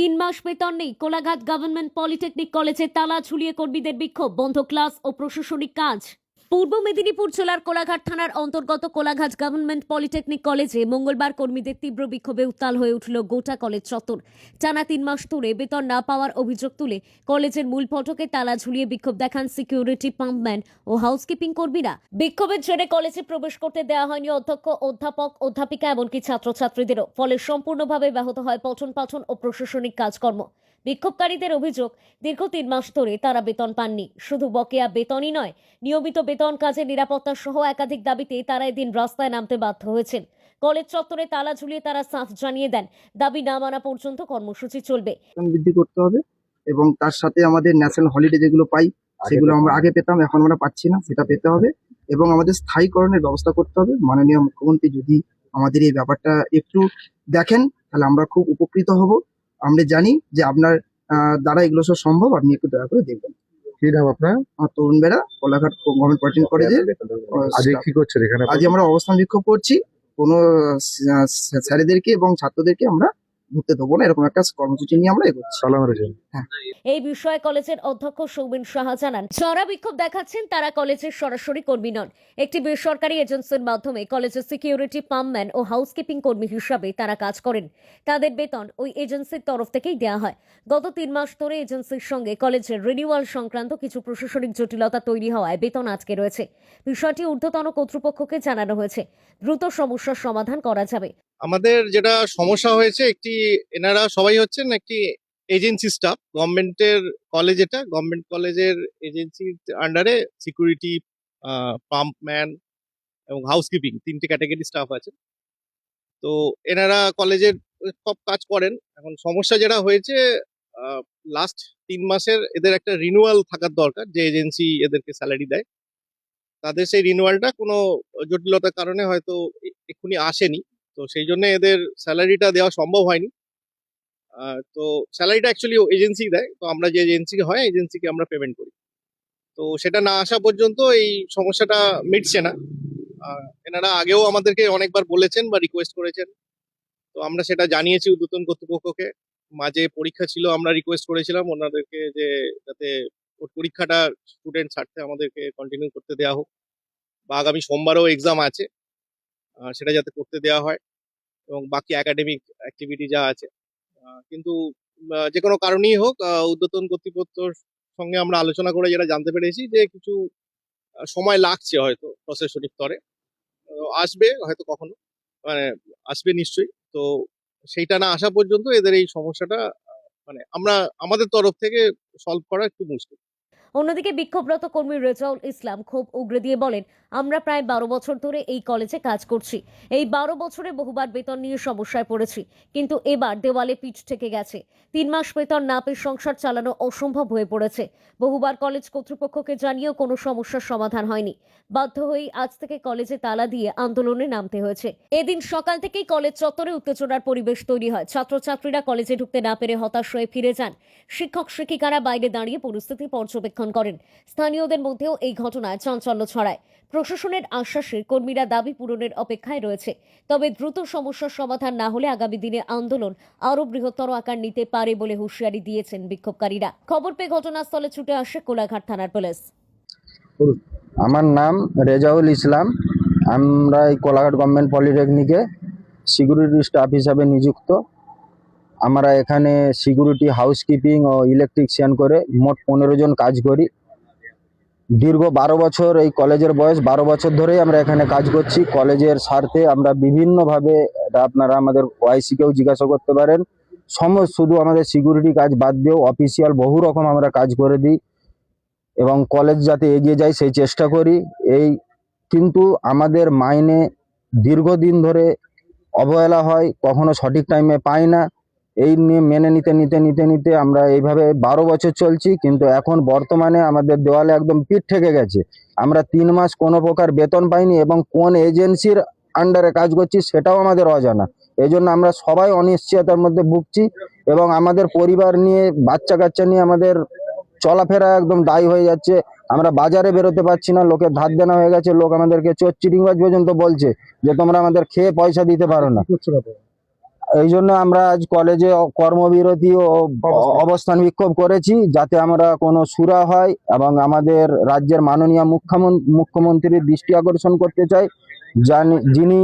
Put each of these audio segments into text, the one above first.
তিন মাস বেতন নেই। কোলাঘাট গভর্নমেন্ট পলিটেকনিক কলেজে তালা ঝুলিয়ে কর্মীদের বিক্ষোভ, বন্ধ ক্লাস ও প্রশাসনিক কাজ। পূর্ব মেদিনীপুর জেলার কোলাঘাট থানার অন্তর্গত কোলাঘাট গভর্নমেন্ট পলিটেকনিক কলেজে মঙ্গলবার কর্মীদের তীব্র বিক্ষোভে উত্তাল হয়ে উঠল গোটা কলেজ চত্বর। টানা তিন মাস ধরে বেতন না পাওয়ার অভিযোগ তুলে কলেজের মূল ফটকে তালা ঝুলিয়ে বিক্ষোভ দেখান সিকিউরিটি পাম্পম্যান ও হাউসকিপিং কর্মীরা। বিক্ষোভের জেরে কলেজে প্রবেশ করতে দেওয়া হয়নি অধ্যক্ষ, অধ্যাপক, অধ্যাপিকা এমনকি ছাত্রছাত্রীদেরও। ফলে সম্পূর্ণভাবে ব্যাহত হয় পঠন পাঠন ও প্রশাসনিক কাজকর্ম। বিক্ষোভকারীদের অভিযোগ দীর্ঘ তিন মাস ধরে তারা বেতন পাননি। শুধু বকেয়া বেতনই নয় নিয়মিত বেতন কাজের নিরাপত্তা সহ একাধিক দাবিতে তারা এদিন রাস্তায় নামতে বাধ্য হয়েছেন। কলেজ চত্বরে তালা ঝুলিয়ে তারা সাফ জানিয়ে দেন দাবি না মানা পর্যন্ত কর্মসূচি চলবে। বৃদ্ধি করতে হবে এবং তার সাথে আমাদের ন্যাশনাল হলিডে যেগুলো পাই সেগুলো আমরা আগে পেতাম এখন আমরা পাচ্ছি না সেটা পেতে হবে এবং আমাদের স্থায়ীকরণের ব্যবস্থা করতে হবে। মাননীয় মুখ্যমন্ত্রী যদি আমাদের এই ব্যাপারটা একটু দেখেন তাহলে আমরা খুব উপকৃত হব। আমরা জানি যে আপনার আহ, দ্বারা এগুলো সব সম্ভব আপনি একটু দয়া করে দেখবেন। কি নাম আপনার? আমার তরুণ বেড়া কোলাঘাট গভর্নমেন্ট আজকে কি করছেন এখানে? আজ আমরা অবস্থান বিক্ষোভ করছি। কোনো স্যারেদেরকে এবং ছাত্রদেরকে আমরা ঢুকতে দেবো না এরকম একটা কর্মসূচি নিয়ে আমরা এগোচ্ছি। রেখেছেন এই বিষয়ে কলেজের অধ্যক্ষ সৌমেন সাহা জানান চড়া বিক্ষোভ দেখাচ্ছেন তারা কলেজের সরাসরি কর্মী নন। একটি বেসরকারি এজেন্সির মাধ্যমে কলেজের সিকিউরিটি পাম্পম্যান ও হাউসকিপিং কর্মী হিসাবে তারা কাজ করেন। তাদের বেতন ওই এজেন্সির তরফ থেকেই দেওয়া হয়। গত তিন মাস ধরে এজেন্সির সঙ্গে কলেজের রিনিউয়াল সংক্রান্ত কিছু প্রশাসনিক জটিলতা তৈরি হওয়ায় বেতন আজকে রয়েছে। বিষয়টি ঊর্ধ্বতন কর্তৃপক্ষকে জানানো হয়েছে। দ্রুত সমস্যার সমাধান করা যাবে। আমাদের যেটা সমস্যা হয়েছে, একটি এনারা সবাই হচ্ছেন একটি এজেন্সি স্টাফ গভর্নমেন্টের কলেজ এটা, গভর্নমেন্ট কলেজের এজেন্সির আন্ডারে সিকিউরিটি পাম্পম্যান এবং হাউসকিপিং তিনটে ক্যাটাগরি স্টাফ আছে তো এনারা কলেজের সব কাজ করেন। এখন সমস্যা যেটা হয়েছে লাস্ট তিন মাসের এদের একটা রিনিউয়াল থাকার দরকার, যে এজেন্সি এদেরকে স্যালারি দেয়। তাদের সেই রিনিউয়ালটা কোনো জটিলতার কারণে হয়তো এক্ষুনি আসেনি। তো সেই জন্য এদের স্যালারিটা দেওয়া সম্ভব হয়নি। তো স্যালারিটা অ্যাকচুয়ালি এজেন্সি দেয়। তো আমরা যে এজেন্সি হয় এজেন্সিকে আমরা পেমেন্ট করি। তো সেটা না আসা পর্যন্ত এই সমস্যাটা মিটছে না। এনারা আগেও আমাদেরকে অনেকবার বলেছেন বা রিকোয়েস্ট করেছেন। তো আমরা সেটা জানিয়েছি উদ্যতন কর্তৃপক্ষকে। মাঝে পরীক্ষা ছিল, আমরা রিকোয়েস্ট করেছিলাম। ওনাদেরকে যে যাতে ওর পরীক্ষাটা স্টুডেন্ট ছাড়তে আমাদেরকে কন্টিনিউ করতে দেওয়া হোক। বা আগামী সোমবারও এক্সাম আছে। সেটা যাতে করতে দেওয়া হয় এবং বাকি একাডেমিক অ্যাক্টিভিটি যা আছে। কিন্তু যে কোনো কারণেই হোক ঊর্ধ্বতন কর্তৃপক্ষর সঙ্গে আমরা আলোচনা করে যেটা জানতে পেরেছি যে কিছু সময় লাগছে হয়তো প্রশাসনিক স্তরে। আসবে হয়তো কখনো মানে আসবে নিশ্চয়ই। তো সেইটা না আসা পর্যন্ত এদের এই সমস্যাটা মানে আমরা আমাদের তরফ থেকে সলভ করা একটু মুশকিল। অন্যদিকে বিক্ষোভরত কর্মী রেজাউল ইসলাম ক্ষোভ উগরে দিয়ে বলেন, আমরা প্রায় বারো বছর ধরে এই কলেজে কাজ করছি। এই বারো বছরে বহুবার বেতন নিয়ে সমস্যায় পড়েছি, কিন্তু এবার দেওয়ালে পিঠ থেকে গেছে। তিন মাস বেতন না পেয়ে সংসার চালানো অসম্ভব হয়ে পড়েছে। বহুবার কলেজ কর্তৃপক্ষকে জানিয়েও কোনো সমস্যার সমাধান হয়নি। বাধ্য হয়েই আজ থেকে কলেজে তালা দিয়ে আন্দোলনে নামতে হয়েছে। এদিন সকাল থেকেই কলেজ চত্বরে উত্তেজনার পরিবেশ তৈরি হয়। ছাত্রছাত্রীরা কলেজে ঢুকতে না পেরে হতাশ হয়ে ফিরে যান। শিক্ষক শিক্ষিকারা বাইরে দাঁড়িয়ে পরিস্থিতি পর্যবেক্ষণ করেন। স্থানীয়দের মধ্যেও এই ঘটনায় চাঞ্চল্য ছড়ায়। প্রশাসনের আশ্বাসে কর্মীরা দাবি পূরণের অপেক্ষায় রয়েছে। তবে দ্রুত সমস্যার সমাধান না হলে আগামী দিনে আন্দোলন আরও বৃহত্তর আকার নিতে পারে বলে হুঁশিয়ারি দিয়েছেন বিক্ষোভকারীরা। খবর পেয়ে ঘটনাস্থলে ছুটে আসে কোলাঘাট থানার পুলিশ। আমার নাম রেজাউল ইসলাম। আমরা এই কোলাঘাট গভর্নমেন্ট পলিটেকনিকে সিকিউরিটি স্টাফ হিসাবে নিযুক্ত। আমরা এখানে সিকিউরিটি হাউসকিপিং ও ইলেকট্রিশিয়ান করে মোট পনেরো জন কাজ করি। দীর্ঘ বারো বছর এই কলেজের বয়স, বারো বছর ধরেই আমরা এখানে কাজ করছি। কলেজের স্বার্থে আমরা বিভিন্নভাবে আপনারা আমাদের ওয়াইসিকেও জিজ্ঞাসা করতে পারেন। সমস্ত শুধু আমাদের সিকিউরিটি কাজ বাদ দিয়েও অফিসিয়াল বহু রকম আমরা কাজ করে দিই এবং কলেজ যাতে এগিয়ে যায় সেই চেষ্টা করি। এই কিন্তু আমাদের মাইনে দীর্ঘদিন ধরে অবহেলা হয়, কখনো সঠিক টাইমে পাই না। এই নিয়ে মেনে নিতে নিতে নিতে নিতে আমরা এইভাবে বারো বছর চলছি, কিন্তু এখন বর্তমানে আমাদের দেওয়ালে একদম পিঠ থেকে গেছে। আমরা তিন মাস কোনো প্রকার বেতন পাইনি এবং কোন এজেন্সির আন্ডারে কাজ করছি সেটাও আমাদের অজানা। এই জন্য আমরা সবাই অনিশ্চয়তার মধ্যে ভুগছি এবং আমাদের পরিবার নিয়ে বাচ্চা কাচ্চা নিয়ে আমাদের চলাফেরা একদম দায়ী হয়ে যাচ্ছে। আমরা বাজারে বেরোতে পারছি না, লোকের ধার দেনা হয়ে গেছে, লোক আমাদেরকে চোর, চিটিংবাজ পর্যন্ত বলছে যে তোমরা আমাদের খেয়ে পয়সা দিতে পারো না। এই জন্য আমরা আজ কলেজে কর্মবিরতি ও অবস্থান। বিক্ষোভ করেছি যাতে আমরা কোনো সুরা হয় এবং আমাদের রাজ্যের মাননীয় মুখ্যমন্ত্রী মুখ্যমন্ত্রীর দৃষ্টি আকর্ষণ করতে চাই। যিনি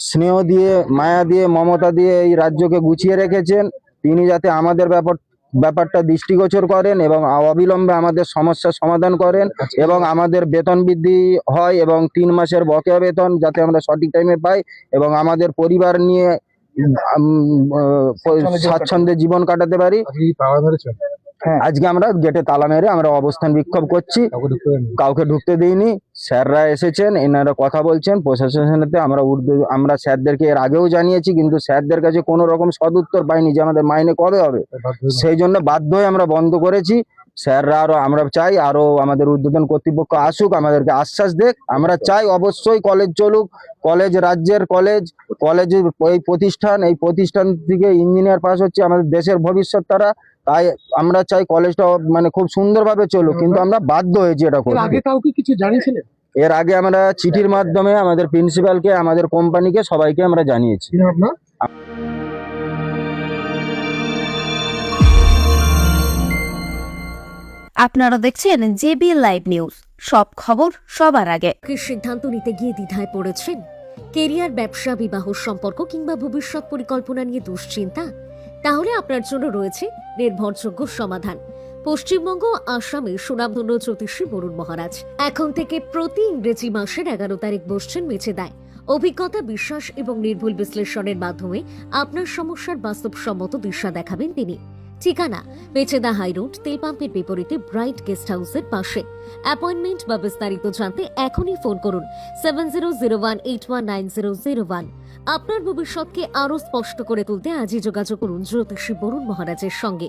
স্নেহ দিয়ে মায়া দিয়ে মমতা দিয়ে এই রাজ্যকে গুছিয়ে রেখেছেন তিনি যাতে আমাদের ব্যাপার ব্যাপারটা দৃষ্টিগোচর করেন এবং অবিলম্বে আমাদের সমস্যার সমাধান করেন এবং আমাদের বেতন বৃদ্ধি হয় এবং তিন মাসের বকেয়া বেতন যাতে আমরা সঠিক টাইমে পাই এবং আমাদের পরিবার নিয়ে স্বাচ্ছন্দ্যে জীবন কাটাতে পারি। আজকে মেরেছেন আজকে আমরা গেটে তালা মেরে আমরা অবস্থান বিক্ষোভ করছি। কাউকে ঢুকতে দিইনি। স্যাররা এসেছেন এনারা কথা বলছেন। প্রশাসনের আমরা উর্দু আমরা স্যারদেরকে এর আগেও জানিয়েছি কিন্তু স্যারদের কাছে কোনো রকম সদুত্তর পাইনি যে আমাদের মাইনে কবে হবে। হয়ে সেই জন্য বাধ্য হয়ে আমরা বন্ধ করেছি। স্যাররা আরও আমরা চাই আরও আমাদের উদ্বোধন কর্তৃপক্ষ আসুক আমাদেরকে আশ্বাস দেখ আমরা চাই অবশ্যই কলেজ চলুক কলেজ রাজ্যের কলেজ কলেজের এই প্রতিষ্ঠান এই প্রতিষ্ঠান থেকে ইঞ্জিনিয়ার পাস হচ্ছে আমাদের দেশের ভবিষ্যৎ তারা। তাই আমরা চাই কলেজটা মানে খুব সুন্দরভাবে চলুক কিন্তু আমরা বাধ্য হয়েছি এটা করতে। আগে কাউকে কিছু জানিয়েছিলেন? এর আগে আমরা চিঠির মাধ্যমে আমাদের প্রিন্সিপালকে আমাদের কোম্পানিকে সবাইকে আমরা জানিয়েছি। আপনার দেখছেন জেবি লাইভ নিউজ। সব খবর সবার আগে। কি সিদ্ধান্ত নিতে গিয়ে দ্বিধায় পড়েছেন? কেরিয়ার, ব্যবসা, বিবাহ সম্পর্ক কিংবা ভবিষ্যৎ পরিকল্পনা নিয়ে দুশ্চিন্তা? তাহলে আপনার জন্য রয়েছে নির্ভরযোগ্য সমাধান। পশ্চিমবঙ্গ, আসামে সুনামধন্য জ্যোতিষী বরুণ মহারাজ। এখন থেকে প্রতি ইংরেজি মাসের এগারো তারিখ বসছেন মেচে দেয় অভিজ্ঞতা, বিশ্বাস এবং নির্ভুল বিশ্লেষণের মাধ্যমে আপনার সমস্যার বাস্তবসম্মত দিশা দেখাবেন তিনি। ঠিকানা, মেচেদা হাইরোড তেল পাম্পের বিপরীতে ব্রাইট গেস্ট হাউসের পাশে। অ্যাপয়েন্টমেন্ট বা বিস্তারিত জানতে এখনই ফোন করুন seven zero zero one eight one nine zero zero one আপনার ভবিষ্যৎকে আরও স্পষ্ট করে তুলতে আজই যোগাযোগ করুন জ্যোতিষী বরুণ মহারাজের সঙ্গে।